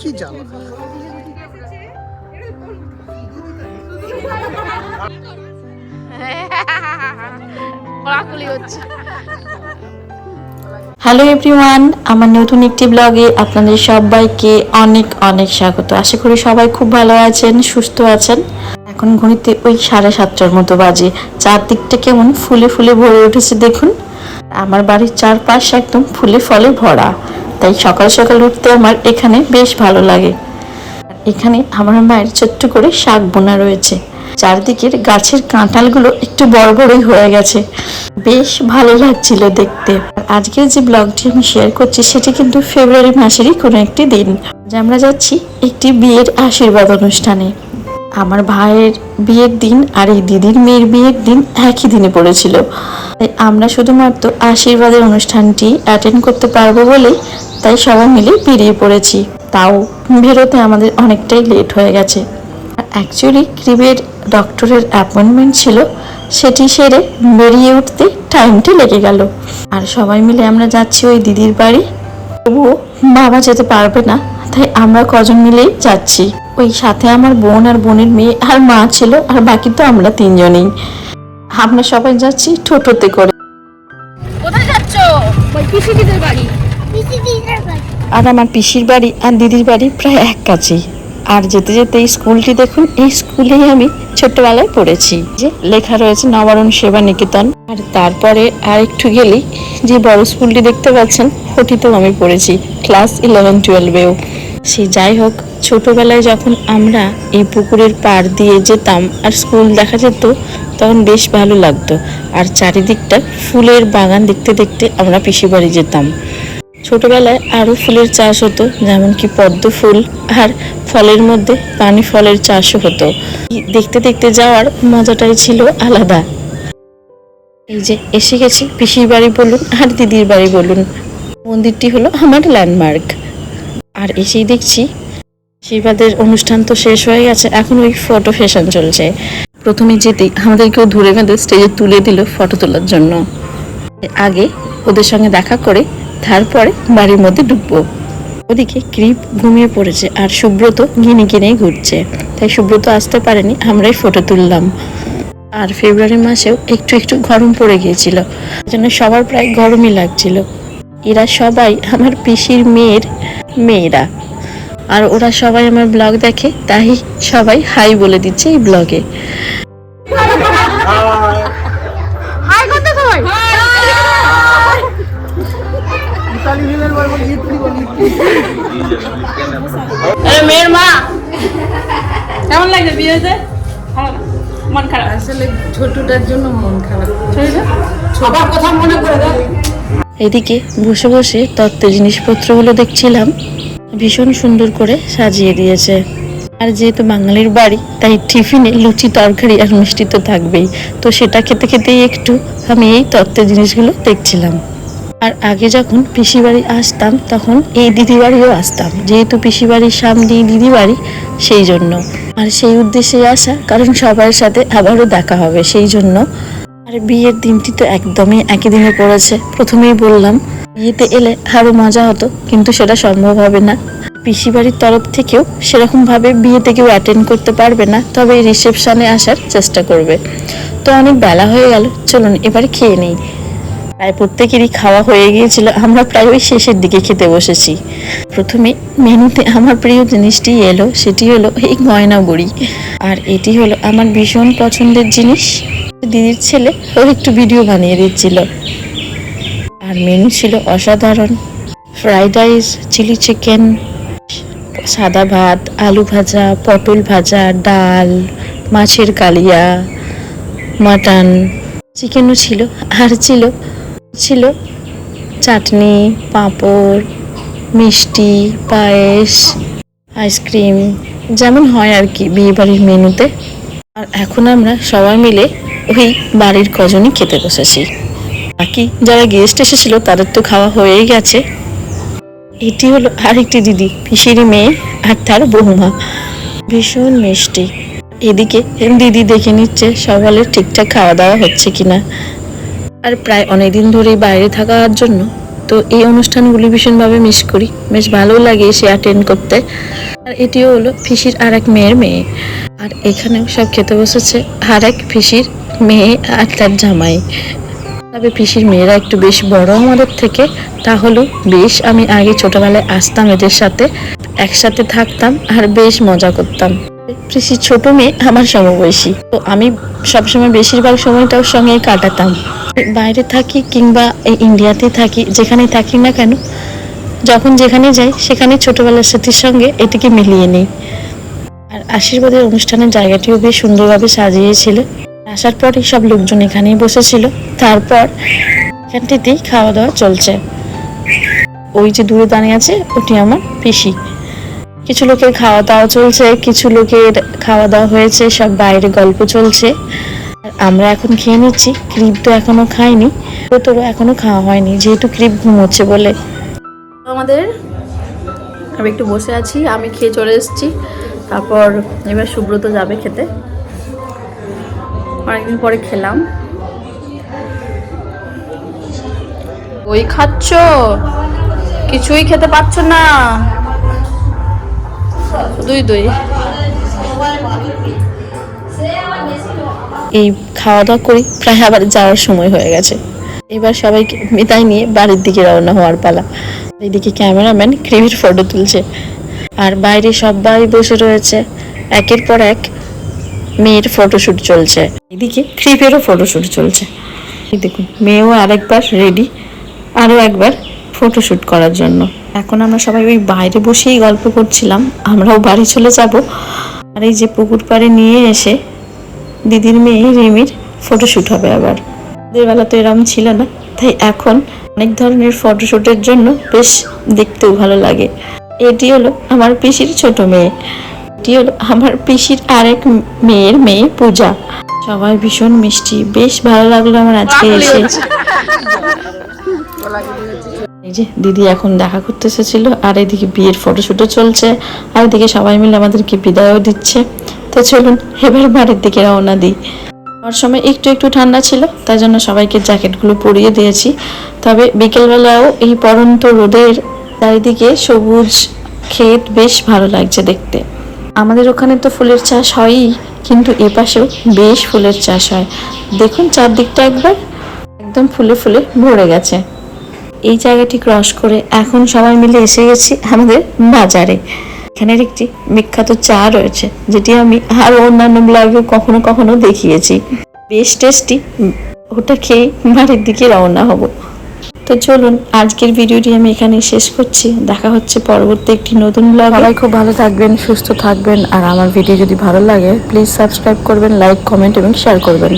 কি জ্বালা হচ্ছে। হ্যালো এভরিওয়ান আমার নতুন একটি ব্লগে আপনাদের সবাইকে অনেক অনেক স্বাগত। আশা করি সবাই খুব ভালো আছেন সুস্থ আছেন। এখন ঘড়িতে ওই সাড়ে সাতটার মতো বাজে। চারদিকটা কেমন ফুলে ফুলে ভরে উঠেছে দেখুন। আমার বাড়ির চারপাশ একদম ফুলে ফলে ভরা। তাই সকাল সকাল উঠতে আমার এখানে বেশ ভালো লাগে। এখানে আমার মায়ের ছোট্ট করে শাক বোনা রয়েছে। চারদিকের গাছের কাঁঠালগুলো একটু বড় বড়ই হয়ে গেছে। বেশ ভালো লাগছিল দেখতে। আজকের যে ব্লগটি আমি শেয়ার করছি সেটি কিন্তু ফেব্রুয়ারি মাসেরই কোনো একটি দিন। যে আমরা যাচ্ছি একটি বিয়ের আশীর্বাদ অনুষ্ঠানে। আমার ভাইয়ের বিয়ের দিন আর এই দিদির মেয়ের বিয়ের দিন একই দিনে পড়েছিল। আমরা শুধুমাত্র আশীর্বাদের অনুষ্ঠানটি অ্যাটেন্ড করতে পারব বলেই তাই সবাই মিলে বেরিয়ে পড়েছি। তাও বেরোতে আমাদের অনেকটাই লেট হয়ে গেছে। অ্যাকচুয়ালি ক্রিবের ডক্টরের অ্যাপয়েন্টমেন্ট ছিল, সেটি সেরে বেরিয়ে উঠতে টাইমটি লেগে গেল। আর সবাই মিলে আমরা যাচ্ছি ওই দিদির বাড়ি। তবুও বাবা যেতে পারবে না, তাই আমরা কজন মিলেই যাচ্ছি। ওই সাথে আমার বোন আর বোনের মেয়ে আর মা ছিল, আর বাকি তো আমরা তিনজনেই। আমরা সবাই যাচ্ছি টোটোতে করে। কোথায় যাচ্ছ? বাড়ি। আর আমার পিসির বাড়ি আর দিদির বাড়ি প্রায় এক কাছেই। আর যেতে যেতে এই স্কুলটি দেখুন, এই স্কুলেই আমি ছোট্টবেলায় পড়েছি। যে লেখা রয়েছে নবারণ সেবা নিকেতন। আর তারপরে আর একটু গেলেই যে বড় স্কুলটি দেখতে পাচ্ছেন, ওটিতেও আমি পড়েছি, ক্লাস ইলেভেন টুয়েলভেও সে যাই হোক, ছোটবেলায় যখন আমরা এই পুকুরের পাড় দিয়ে যেতাম আর স্কুল দেখা যেত, তখন বেশ ভালো লাগতো। আর চারিদিকটা ফুলের বাগান দেখতে দেখতে আমরা পিসি বাড়ি যেতাম। ছোটবেলায় আরও ফুলের চাষ হতো, যেমন কি পদ্ম ফুল আর ফলের মধ্যে পানি ফলের চাষও হতো। দেখতে দেখতে যাওয়ার মজাটাই ছিল আলাদা। এই যে এসে গেছি, পিসির বাড়ি বলুন আর দিদির বাড়ি বলুন। মন্দিরটি হলো আমার ল্যান্ডমার্ক আর এসেই দেখছি, আশীর্বাদের অনুষ্ঠান তো শেষ হয়ে গেছে, এখন ওই ফটো সেশন চলছে। প্রথমে যেতেই আমাদেরকেও ধরে বেঁধে স্টেজে তুলে দিল ফটো তোলার জন্য। আগে ওদের সঙ্গে দেখা করে তারপরে বাড়ির মধ্যে ঢুকবো। ওদিকে ক্রিপ ঘুমিয়ে পড়েছে আর সুব্রত গিনে কিনেই ঘুরছে। তাই সুব্রত আসতে পারেনি, আমরাই ফটো তুললাম। আর ফেব্রুয়ারি মাসেও একটু একটু গরম পড়ে গিয়েছিল জন্য সবার প্রায় গরমই লাগছিল। এরা সবাই আমার পিসির মেয়ের মেয়েরা। আর ওরা সবাই আমার ব্লগ দেখে, তাই সবাই হাই বলে দিচ্ছে এই ব্লগে। মেয়ের মা কেমন লাগছে বিয়ে হয়েছে? মন খারাপ? আসলে ছোটটার জন্য মন খারাপ। সবার কথা মনে করে দাও এদিকে বসে বসে তত্ত্বের জিনিসপত্রগুলো দেখছিলাম। ভীষণ সুন্দর করে সাজিয়ে দিয়েছে। আর যেহেতু বাঙালির বাড়ি তাই টিফিনে লুচি তরকারি আর মিষ্টি তো থাকবেই। তো সেটা খেতে খেতেই একটু আমি এই তত্ত্বের জিনিসগুলো দেখছিলাম। আর আগে যখন পিসি বাড়ি আসতাম, তখন এই দিদি বাড়িও আসতাম। যেহেতু পিসি বাড়ির সামনেই দিদি বাড়ি সেই জন্য। আর সেই উদ্দেশ্যে আসা, কারণ সবার সাথে আবারও দেখা হবে, সেই জন্য। আর বিয়ের দিনটি তো একদমই একই দিনে পড়েছে। প্রথমেই বললাম, বিয়েতে এলে আরও মজা হতো, কিন্তু সেটা সম্ভব হবে না। পিসি বাড়ির তরফ থেকেও সেরকম ভাবে বিয়েতে কেউ অ্যাটেন্ড করতে পারবে না, তবে রিসেপশনে আসার চেষ্টা করবে। তো অনেক বেলা হয়ে গেল, চলুন এবার খেয়ে নেই। প্রায় প্রত্যেকেরই খাওয়া হয়ে গিয়েছিল। আমরা প্রায় ওই শেষের দিকে খেতে বসেছি। প্রথমে মেনুতে আমার প্রিয় জিনিসটি এলো, সেটি হলো এই গয়না বড়ি আর এটি হলো আমার ভীষণ পছন্দের জিনিস। দিদির ছেলে ও একটু ভিডিও বানিয়ে দিচ্ছিল। আর মেনু ছিল অসাধারণ। ফ্রাইড রাইস, চিলি চিকেন, সাদা ভাত, আলু ভাজা, পটল ভাজা, ডাল, মাছের কালিয়া, মাটন। চিকেনও ছিল, আর ছিল ছিল। চাটনি, পাঁপড়, মিষ্টি, পায়েস, আইসক্রিম, যেমন হয় আর কি বিয়ে বাড়ির মেনুতে। আর এখন আমরা সবাই মিলে ওই বাড়ির কজনই খেতে বসেছি। বাকি যারা গেস্ট এসেছিল তাদের তো খাওয়া হয়েই গেছে। এটি হলো আরেকটি দিদি, পিসিরি মেয়ে আর তার বৌমা। ভীষণ মিষ্টি। এদিকে দিদি দেখে নিচ্ছে সকালে ঠিকঠাক খাওয়া দাওয়া হচ্ছে কিনা। আর প্রায় অনেকদিন ধরেই বাইরে থাকার জন্য, তো এই অনুষ্ঠানগুলি ভীষণভাবে মিস করি। বেশ ভালো লাগে এসে অ্যাটেন্ড করতে। আর এটিও হলো ফিসির আর এক মেয়ের মেয়ে। আর এখানেও সব খেতে বসেছে আর এক ফিসির মেয়ে আর তার জামাই। তবে পিসির মেয়েরা একটু বেশ বড় আমাদের থেকে তাহলেও বেশ আমি আগে ছোটবেলায় আসতাম এদের সাথে, একসাথে থাকতাম আর বেশ মজা করতাম। ছোট মেয়ে আমার সমবয়সী। তো আমি সবসময় বেশিরভাগ সময়টাও সঙ্গে কাটাতাম। বাইরে থাকি কিংবা এই ইন্ডিয়াতে থাকি, যেখানে থাকি না কেন, যখন যেখানে যাই, সেখানে ছোটবেলার স্মৃতির সঙ্গে এটিকে মিলিয়ে নিই। আর আশীর্বাদের অনুষ্ঠানের জায়গাটিও বেশ সুন্দরভাবে সাজিয়েছিল। আসার পরে সব লোকজন এখানেই বসেছিল। তারপর এখানটিতেই খাওয়া দাওয়া চলছে। ওই যে দূরে দাঁড়িয়ে আছে, ওটি আমার পিসি। কিছু লোকের খাওয়া দাওয়া চলছে, কিছু লোকের খাওয়া দাওয়া হয়েছে, সব বাইরে গল্প চলছে। আমরা এখন খেয়ে নিচ্ছি, ক্রিপ তো এখনও খাইনি তোরও এখনও খাওয়া হয়নি, যেহেতু ক্রিপ ঘুমোচ্ছে বলে। আমাদের, আমি একটু বসে আছি, আমি খেয়ে চলে এসেছি, তারপর এবার সুব্রত যাবে খেতে। অনেকদিন পরে খেলাম। ওই খাচ্ছ? কিছুই খেতে পাচ্ছ না। দুই দুই। এই খাওয়া দাওয়া করি, প্রায় আবার যাওয়ার সময় হয়ে গেছে। এবার সবাইকে বিদায় নিয়ে বাড়ির দিকে রওনা হওয়ার পালা। এদিকে ক্যামেরাম্যান ক্রিমির ফটো তুলছে। আর বাইরে সবাই বসে রয়েছে। একের পর এক মেয়ের ফটোশ্যুট চলছে। এদিকে ক্রিপেরও ফটোশ্যুট চলছে। দেখুন, মেয়েও আরেকবার রেডি আরও একবার ফটোশ্যুট করার জন্য। এখন আমরা সবাই ওই বাইরে বসেই গল্প করছিলাম, আমরাও বাড়ি চলে যাব। আর এই যে পুকুর পাড়ে নিয়ে এসে দিদির মেয়ে রিমির ফটোশ্যুট হবে আবার। আমাদের বেলা তো এরম ছিল না, তাই এখন অনেক ধরনের ফটোশ্যুটের জন্য বেশ দেখতেও ভালো লাগে। এটি হলো আমার পিসির ছোট মেয়ে, এটি হলো আমার পিসির আরেক মেয়ের মেয়ে পূজা। সবাই ভীষণ মিষ্টি, বেশ ভালো লাগল আমার আজকে এসে। এই যে দিদি এখন দেখা করতে এসেছিল, আর এদিকে বিয়ের ফটোশ্যুটও চলছে, আর এদিকে সবাই মিলে আমাদেরকে বিদায়ও দিচ্ছে। তো চলুন, এবার বাড়ির দিকে রওনা দিই। আমার সময় একটু একটু ঠান্ডা ছিল, তাই জন্য সবাইকে জ্যাকেটগুলো পরিয়ে দিয়েছি। তবে বিকেলবেলাও এই পরন্ত রোদের চারিদিকে সবুজ ক্ষেত বেশ ভালো লাগছে দেখতে। আমাদের ওখানে তো ফুলের চাষ হয়ই, কিন্তু এপাশেও বেশ ফুলের চাষ হয়। দেখুন চারদিকটা একবার, একদম ফুলে ফুলে ভরে গেছে। এই জায়গাটি ক্রস করে এখন সবাই মিলে এসে গেছি আমাদের বাজারে। এখানের একটি বিখ্যাত চা রয়েছে, যেটি আমি আরও অন্যান্য ব্লগে কখনো কখনো দেখিয়েছি। বেশ টেস্টি। ওটা খেয়ে বাড়ির দিকে রওনা হব। তো চলুন, আজকের ভিডিওটি আমি এখানে শেষ করছি। দেখা হচ্ছে পরবর্তী একটি নতুন ব্লগ। সবাই খুব ভালো থাকবেন, সুস্থ থাকবেন, আর আমার ভিডিও যদি ভালো লাগে প্লিজ সাবস্ক্রাইব করবেন লাইক কমেন্ট এবং শেয়ার করবেন।